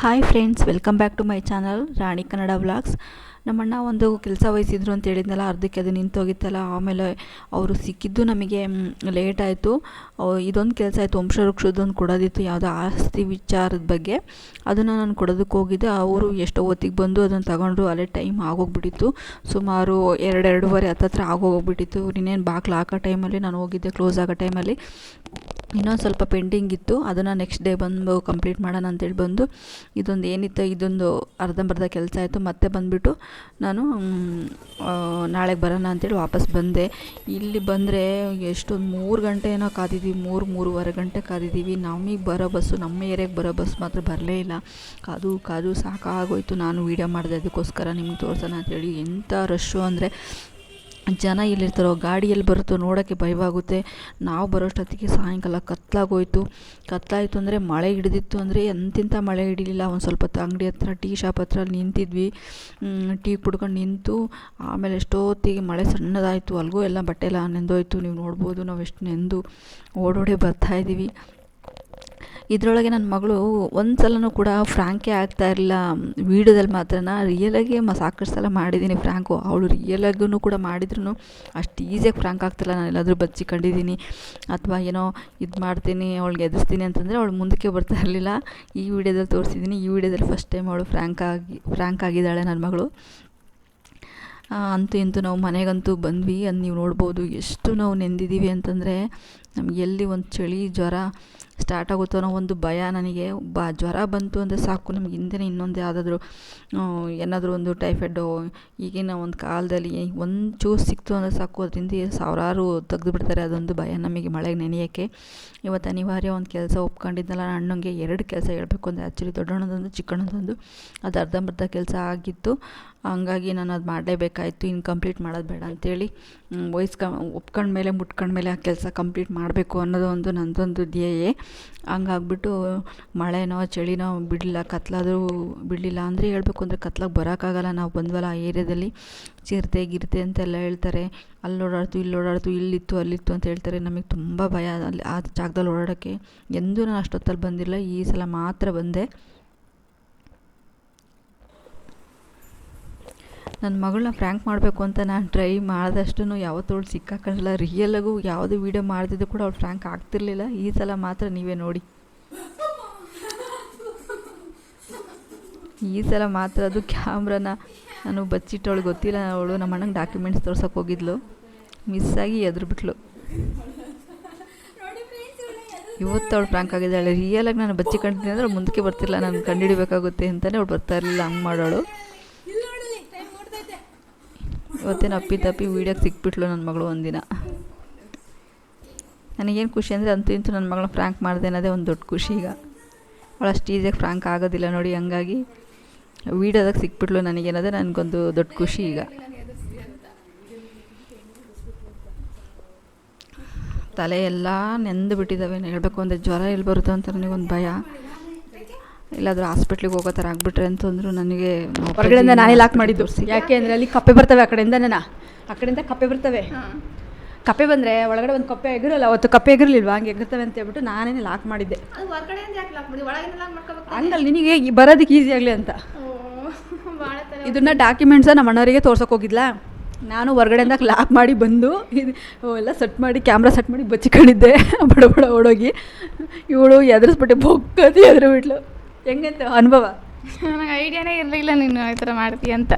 Hi friends welcome back to my channel Rani Kannada vlogs ನಮ್ಮಣ್ಣ ಒಂದು ಕೆಲಸ ವಹಿಸಿದ್ರು ಅಂತ ಹೇಳಿದ್ನಲ್ಲ, ಅರ್ಧಕ್ಕೆ ಅದು ನಿಂತೋಗಿತ್ತಲ್ಲ, ಆಮೇಲೆ ಅವರು ಸಿಕ್ಕಿದ್ದು ನಮಗೆ ಲೇಟ್ ಆಯಿತು. ಇದೊಂದು ಕೆಲಸ ಆಯಿತು, ವಂಶವೃಕ್ಷದೊಂದು ಕೊಡೋದಿತ್ತು, ಯಾವುದೋ ಆಸ್ತಿ ವಿಚಾರದ ಬಗ್ಗೆ. ಅದನ್ನು ನಾನು ಕೊಡೋದಕ್ಕೆ ಹೋಗಿದ್ದೆ, ಅವರು ಎಷ್ಟೋ ಹೊತ್ತಿಗೆ ಬಂದು ಅದನ್ನು ತಗೊಂಡ್ರು, ಅಲ್ಲೇ ಟೈಮ್ ಆಗೋಗ್ಬಿಟ್ಟಿತ್ತು. ಸುಮಾರು ಎರಡು, ಎರಡೂವರೆ ಹತ್ತತ್ರ ಆಗೋಗ್ಬಿಟ್ಟಿತ್ತು. ಇನ್ನೇನು ಬಾಗಿಲು ಹಾಕೋ ಟೈಮಲ್ಲಿ ನಾನು ಹೋಗಿದ್ದೆ ಕ್ಲೋಸ್ ಆಗೋ ಟೈಮಲ್ಲಿ ಇನ್ನೊಂದು ಸ್ವಲ್ಪ ಪೆಂಡಿಂಗ್ ಇತ್ತು, ಅದನ್ನು ನೆಕ್ಸ್ಟ್ ಡೇ ಬಂದು ಕಂಪ್ಲೀಟ್ ಮಾಡೋಣ ಅಂತೇಳಿ ಬಂದು, ಇದೊಂದು ಏನಿತ್ತು, ಇದೊಂದು ಅರ್ಧಂಬರ್ಧ ಕೆಲಸ ಆಯಿತು, ಮತ್ತೆ ಬಂದುಬಿಟ್ಟು ನಾನು ನಾಳೆಗೆ ಬರೋಣ ಅಂತೇಳಿ ವಾಪಸ್ ಬಂದೆ. ಇಲ್ಲಿ ಬಂದರೆ ಎಷ್ಟೊಂದು ಮೂರು ಗಂಟೆ ಏನೋ ಕಾದಿದ್ದೀವಿ ಮೂರು, ಮೂರುವರೆ ಗಂಟೆ ಕಾದಿದ್ದೀವಿ. ನಮಗೆ ಬರೋ ಬಸ್ಸು, ನಮ್ಮ ಏರಿಯಾಗೆ ಬರೋ ಬಸ್ ಮಾತ್ರ ಬರಲೇ ಇಲ್ಲ. ಕಾದು ಕಾದು ಸಾಕಾಗೋಯ್ತು. ನಾನು ವೀಡಿಯೋ ಮಾಡಿದೆ, ಅದಕ್ಕೋಸ್ಕರ ನಿಮ್ಗೆ ತೋರಿಸೋಣ ಅಂತೇಳಿ ಎಂಥ ರಶ್ಶು ಅಂದರೆ ಜನ ಎಲ್ಲಿರ್ತಾರೋ ಗಾಡಿ ಎಲ್ಲಿ ಬರುತ್ತೋ ನೋಡೋಕ್ಕೆ ಭಯವಾಗುತ್ತೆ. ನಾವು ಬರೋಷ್ಟೊತ್ತಿಗೆ ಸಾಯಂಕಾಲ ಕತ್ತಲಾಗೋಯ್ತು ಕತ್ತಲಾಯಿತು ಅಂದರೆ ಮಳೆ ಹಿಡಿದಿತ್ತು ಅಂದರೆ ಎಂತಿಂಥ ಮಳೆ ಹಿಡಿಲಿಲ್ಲ. ಒಂದು ಸ್ವಲ್ಪ ಹೊತ್ತು ಅಂಗಡಿ ಹತ್ರ, ಟೀ ಶಾಪ್ ಹತ್ರ ನಿಂತಿದ್ವಿ. ಟೀ ಕುಡ್ಕೊಂಡು ನಿಂತು, ಆಮೇಲೆ ಎಷ್ಟೊತ್ತಿಗೆ ಮಳೆ ಸಣ್ಣದಾಯಿತು. ಅಲ್ಲಿಗೂ ಎಲ್ಲ ಬಟ್ಟೆ ಎಲ್ಲ ನೆಂದೋಯ್ತು. ನೀವು ನೋಡ್ಬೋದು ನಾವು ಎಷ್ಟು ನೆಂದು ಓಡೋಡೆ ಬರ್ತಾಯಿದ್ದೀವಿ ಇದರೊಳಗೆ ನನ್ನ ಮಗಳು ಒಂದು ಸಲನೂ ಕೂಡ ಫ್ರ್ಯಾಂಕೇ ಆಗ್ತಾ ಇರಲಿಲ್ಲ. ವೀಡಿಯೋದಲ್ಲಿ ಮಾತ್ರ ರಿಯಲಾಗಿ ಮ, ಸಾಕಷ್ಟು ಸಲ ಮಾಡಿದ್ದೀನಿ ಫ್ರ್ಯಾಂಕು. ಅವಳು ರಿಯಲಾಗೂ ಕೂಡ ಮಾಡಿದ್ರು ಅಷ್ಟು ಈಸಿಯಾಗಿ ಫ್ರ್ಯಾಂಕ್ ಆಗ್ತಿಲ್ಲ. ನಾನು ಎಲ್ಲಾದರೂ ಬಚ್ಚಿಕೊಂಡಿದ್ದೀನಿ ಅಥವಾ ಏನೋ ಇದು ಮಾಡ್ತೀನಿ, ಅವಳಿಗೆ ಎದುರಿಸ್ತೀನಿ ಅಂತಂದರೆ ಅವಳು ಮುಂದಕ್ಕೆ ಬರ್ತಾ ಇರಲಿಲ್ಲ. ಈ ವಿಡಿಯೋದಲ್ಲಿ ತೋರಿಸಿದ್ದೀನಿ ಈ ವಿಡಿಯೋದಲ್ಲಿ ಫಸ್ಟ್ ಟೈಮ್ ಅವಳು ಫ್ರ್ಯಾಂಕ್ ಆಗಿ, ಫ್ರ್ಯಾಂಕ್ ಆಗಿದ್ದಾಳೆ ನನ್ನ ಮಗಳು. ಅಂತೂ ಇಂತೂ ನಾವು ಮನೆಗಂತೂ ಬಂದ್ವಿ. ಅದು ನೀವು ನೋಡ್ಬೋದು. ಎಷ್ಟು ನಾವು ನೆಂದಿದ್ದೀವಿ ಅಂತಂದರೆ ನಮ್ಗೆ ಎಲ್ಲಿ ಒಂದು ಚಳಿ, ಜ್ವರ ಸ್ಟಾರ್ಟ್ ಆಗುತ್ತೋ ಅನ್ನೋ ಒಂದು ಭಯ ನನಗೆ. ಬ ಜ್ವರ ಬಂತು ಅಂದರೆ ಸಾಕು, ನಮಗೆ ಹಿಂದೆ ಇನ್ನೊಂದು ಯಾವುದಾದ್ರೂ ಏನಾದರೂ ಒಂದು ಟೈಫಾಯ್ಡು ಈಗಿನ ಒಂದು ಕಾಲದಲ್ಲಿ ಒಂದು ಚೂಸ್ ಸಿಕ್ತು ಅಂದರೆ ಸಾಕು, ಅದರಿಂದ ಸಾವಿರಾರು ತೆಗೆದು ಬಿಡ್ತಾರೆ. ಅದೊಂದು ಭಯ ನಮಗೆ ಮಳೆಗೆ ನೆನೆಯೋಕ್ಕೆ. ಇವತ್ತು ಅನಿವಾರ್ಯ ಒಂದು ಕೆಲಸ ಒಪ್ಕೊಂಡಿದ್ದಲ್ಲ, ಅಣ್ಣಂಗೆ ಎರಡು ಕೆಲಸ ಹೇಳಬೇಕು ಅಂದರೆ ಆ್ಯಕ್ಚುಲಿ ದೊಡ್ಡಣ್ಣದೊಂದು, ಚಿಕ್ಕಣ್ಣದೊಂದು, ಅದು ಅರ್ಧಂಬರ್ಧ ಕೆಲಸ ಆಗಿತ್ತು. ಹಂಗಾಗಿ ನಾನು ಅದು ಮಾಡಲೇಬೇಕಾಯಿತು ಇನ್ನು ಕಂಪ್ಲೀಟ್ ಮಾಡೋದು ಬೇಡ ಅಂತೇಳಿ. ವಯಸ್ಕ, ಒಪ್ಕೊಂಡ್ಮೇಲೆ ಮುಟ್ಕೊಂಡ್ಮೇಲೆ ಆ ಕೆಲಸ ಕಂಪ್ಲೀಟ್ ಮಾಡಬೇಕು ಅನ್ನೋದು ಒಂದು ನಂದೊಂದು ಧ್ಯೇಯ. ಹಂಗಾಗ್ಬಿಟ್ಟು ಮಳೆನೋ, ಚಳಿನೋ ಬಿಡಲಿಲ್ಲ, ಕತ್ಲಾದರೂ ಬಿಡಲಿಲ್ಲ ಅಂದರೆ ಹೇಳಬೇಕು ಅಂದರೆ ಕತ್ಲಾಗ ಬರೋಕ್ಕಾಗಲ್ಲ ನಾವು ಬಂದ್ವಲ್ಲ ಆ ಏರಿಯಾದಲ್ಲಿ. ಚಿರತೆ, ಗಿರ್ತೆ ಅಂತೆಲ್ಲ ಹೇಳ್ತಾರೆ. ಅಲ್ಲಿ ಓಡಾಡ್ತು, ಇಲ್ಲಿ ಓಡಾಡ್ತು, ಇಲ್ಲಿತ್ತು, ಅಲ್ಲಿತ್ತು ಅಂತ ಹೇಳ್ತಾರೆ. ನಮಗೆ ತುಂಬ ಭಯ ಅಲ್ಲಿ ಆ ಜಾಗದಲ್ಲಿ ಓಡಾಡೋಕ್ಕೆ. ಎಂದೂ ನಾನು ಅಷ್ಟೊತ್ತಲ್ಲಿ ಬಂದಿಲ್ಲ. ಈ ಸಲ ಮಾತ್ರ ಬಂದೆ. ನನ್ನ ಮಗಳನ್ನ ಫ್ರ್ಯಾಂಕ್ ಮಾಡಬೇಕು ಅಂತ ನಾನು ಟ್ರೈ ಮಾಡಿದಷ್ಟು ಯಾವತ್ತವಳು ಸಿಕ್ಕಾಕಲ್ಲ ರಿಯಲಾಗೂ ಯಾವುದೇ ವೀಡಿಯೋ ಮಾಡ್ತಿದ್ದು ಕೂಡ ಅವ್ಳು ಫ್ರ್ಯಾಂಕ್ ಆಗ್ತಿರ್ಲಿಲ್ಲ. ಈ ಸಲ ಮಾತ್ರ ನೀವೇ ನೋಡಿ. ಈ ಸಲ ಮಾತ್ರ ಅದು ಕ್ಯಾಮ್ರಾನ ನಾನು ಬಚ್ಚಿಟ್ಟವಳು ಗೊತ್ತಿಲ್ಲ. ಅವಳು ನಮ್ಮ ಅಣ್ಣಂಗೆ ಡಾಕ್ಯುಮೆಂಟ್ಸ್ ತೋರ್ಸಕ್ಕೆ ಹೋಗಿದ್ಲು. ಮಿಸ್ಸಾಗಿ ಎದುರುಬಿಟ್ಲು ಇವತ್ತು ಅವಳು ಫ್ರ್ಯಾಂಕ್ ಆಗಿದ್ದಾಳೆ. ರಿಯಲಾಗಿ ನಾನು ಬಚ್ಚಿಕೊಂಡಿದ್ದೀನಿ ಅಂದರೆ ಮುಂದಕ್ಕೆ ಬರ್ತಿಲ್ಲ ನಾನು ಕಂಡುಹಿಡಿಬೇಕಾಗುತ್ತೆ ಅಂತಲೇ ಅವಳು ಬರ್ತಾ ಇರಲಿಲ್ಲ. ಹಂಗೆ ಮಾಡೋಳು. ಇವತ್ತೇನು ಅಪ್ಪಿ ತಪ್ಪಿ ವೀಡಿಯೋಗೆ ಸಿಕ್ಬಿಟ್ಲು ನನ್ನ ಮಗಳು ಒಂದಿನ. ನನಗೇನು ಖುಷಿ ಅಂದರೆ ಅಂತೂ ಇಂತೂ ನನ್ನ ಮಗಳನ್ನ ಫ್ರ್ಯಾಂಕ್ ಮಾಡಿದೆ ಅನ್ನೋದೇ ಒಂದು ದೊಡ್ಡ ಖುಷಿ ಈಗ. ಅವಳು ಅಷ್ಟು ಈಸಿಯಾಗಿ ಫ್ರ್ಯಾಂಕ್ ಆಗೋದಿಲ್ಲ ನೋಡಿ, ಹಂಗಾಗಿ ವೀಡಿಯೋದಾಗ ಸಿಕ್ಬಿಟ್ಲು ನನಗೇನದೇ ನನಗೊಂದು ದೊಡ್ಡ ಖುಷಿ ಈಗ. ತಲೆ ಎಲ್ಲ ನೆಂದು ಬಿಟ್ಟಿದ್ದಾವೆ ಹೇಳಬೇಕು ಅಂದರೆ ಜ್ವರ ಎಲ್ಲಿ ಬರುತ್ತೋ ಅಂತ ನನಗೊಂದು ಭಯ. ಇಲ್ಲಾದ್ರೂ ಹಾಸ್ಪಿಟ್ಲಿಗೆ ಹೋಗೋ ಥರ ಆಗಿಬಿಟ್ರೆ ಅಂತಂದ್ರು ನನಗೆ ಹೊರಗಡೆಯಿಂದ ನಾನೇ ಲಾಕ್ ಮಾಡಿದ್ದು. ಯಾಕೆ ಅಂದರೆ ಅಲ್ಲಿ ಕಪ್ಪೆ ಬರ್ತವೆ ಆ ಕಡೆಯಿಂದ ನಾನು? ಆ ಕಡೆಯಿಂದ ಕಪ್ಪೆ ಬರ್ತವೆ. ಕಪ್ಪೆ ಬಂದರೆ ಒಳಗಡೆ ಒಂದು ಕಪ್ಪೆ ಎಗರಲ್ಲ ಅವತ್ತು ಕಪ್ಪೆ ಎಗರಲಿಲ್ವಾ? ಹಂಗೆ ಎಗರ್ತವೆ ಅಂತ ಹೇಳ್ಬಿಟ್ಟು ನಾನೇ ಲಾಕ್ ಮಾಡಿದ್ದೆ. ಹಂಗಲ್ಲ ನಿನಗೆ ಬರೋದಕ್ಕೆ ಈಸಿ ಆಗಲಿ ಅಂತ. ಇದನ್ನ ಡಾಕ್ಯುಮೆಂಟ್ಸ ನಮ್ಮ ಅಣ್ಣವರಿಗೆ ತೋರ್ಸೋಕೆ ಹೋಗಿದ್ಲಾ? ನಾನು ಹೊರಗಡೆಯಿಂದ ಲಾಕ್ ಮಾಡಿ ಬಂದು ಇದು ಎಲ್ಲ ಸೆಟ್ ಮಾಡಿ ಕ್ಯಾಮ್ರಾ ಸೆಟ್ ಮಾಡಿ ಬಚ್ಚಿಕೊಂಡಿದ್ದೆ. ಬಡ ಬಡ ಓಡೋಗಿ. ಇವಳು ಎದುರಿಸ್ಬಿಟ್ಟೆ ಬೊಕ್ಕತಿ ಎದುರು ಬಿಟ್ಲು ಹೆಂಗಂತ ಅನುಭವ? ನನಗೆ ಐಡಿಯಾನೇ ಇರಲಿಲ್ಲ ನೀನು ಈ ಥರ ಮಾಡ್ತೀಯ ಅಂತ.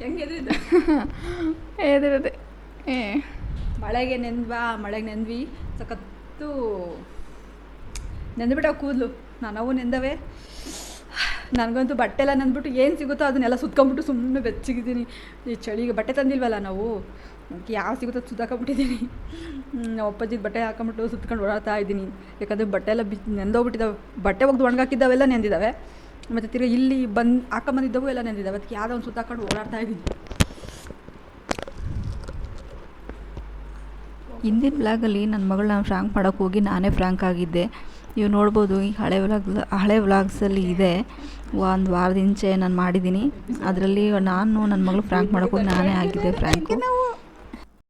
ಹೆಂಗೆ ಎದುರದೆ. ಏ. ಮಳೆಗೆ ನೆಂದ್ವಾ ಮಳೆಗೆ ನೆಂದ್ವಿ ಸಖತ್ತು ನೆಂದ್ಬಿಟ್ಟವು ಕೂದಲು. ನಾನವು ನೆಂದವೆ. ನನಗಂತೂ ಬಟ್ಟೆ ಎಲ್ಲ ನೆಂದ್ಬಿಟ್ಟು ಏನು ಸಿಗುತ್ತೋ ಅದನ್ನೆಲ್ಲ ಸುತ್ಕೊಂಬಿಟ್ಟು ಸುಮ್ಮನೆ ಬೆಚ್ಚಗಿದ್ದೀನಿ. ಈ ಚಳಿಗೆ ಬಟ್ಟೆ ತಂದಿಲ್ವಲ್ಲ ನಾವು? ಯಾವ ಸಿಗುತ್ತೆ ಸುತ್ತಾಕೊಂಬಿಟ್ಟಿದ್ದೀನಿ ನಾವು ಅಪ್ಪಾಜಿಗೆ ಬಟ್ಟೆ ಹಾಕೊಂಬಿಟ್ಟು ಸುತ್ಕೊಂಡು ಓಡಾಡ್ತಾ ಇದ್ದೀನಿ. ಯಾಕಂದರೆ ಬಟ್ಟೆ ಎಲ್ಲ ಬಿ ನೆಂದೋಗ್ಬಿಟ್ಟಿದ್ದಾವೆ ಬಟ್ಟೆ ಒಗ್ದು ಒಣಗಾಕಿದ್ದಾವೆಲ್ಲ ನೆಂದಿದ್ದಾವೆ ಮತ್ತು ತಿರ್ಗಿ ಇಲ್ಲಿ ಬಂದು ಹಾಕೊಂಬಂದಿದ್ದವು ಎಲ್ಲ ನೆಂದಿದ್ದಾವೆ ಅದಕ್ಕೆ ಯಾವುದೋ ಒಂದು ಸುತ್ತಾಕೊಂಡು ಓಡಾಡ್ತಾ ಇದ್ದೀನಿ. ಹಿಂದಿನ ಬ್ಲಾಗಲ್ಲಿ ನನ್ನ ಮಗಳನ್ನ ಫ್ರ್ಯಾಂಕ್ ಮಾಡೋಕ್ಕೆ ಹೋಗಿ ನಾನೇ ಫ್ರ್ಯಾಂಕ್ ಆಗಿದ್ದೆ. ನೀವು ನೋಡ್ಬೋದು ಈ ಹಳೆ ವ್ಲಾಗ್ ಹಳೆ ವ್ಲಾಗ್ಸಲ್ಲಿ ಇದೆ. ಒಂದು ವಾರದಿಂಚೆ ನಾನು ಮಾಡಿದ್ದೀನಿ. ಅದರಲ್ಲಿ ನಾನು ನನ್ನ ಮಗಳು ಫ್ರ್ಯಾಂಕ್ ಮಾಡೋಕೆ ಹೋಗಿ ನಾನೇ ಆಗಿದ್ದೆ ಫ್ರ್ಯಾಂಕು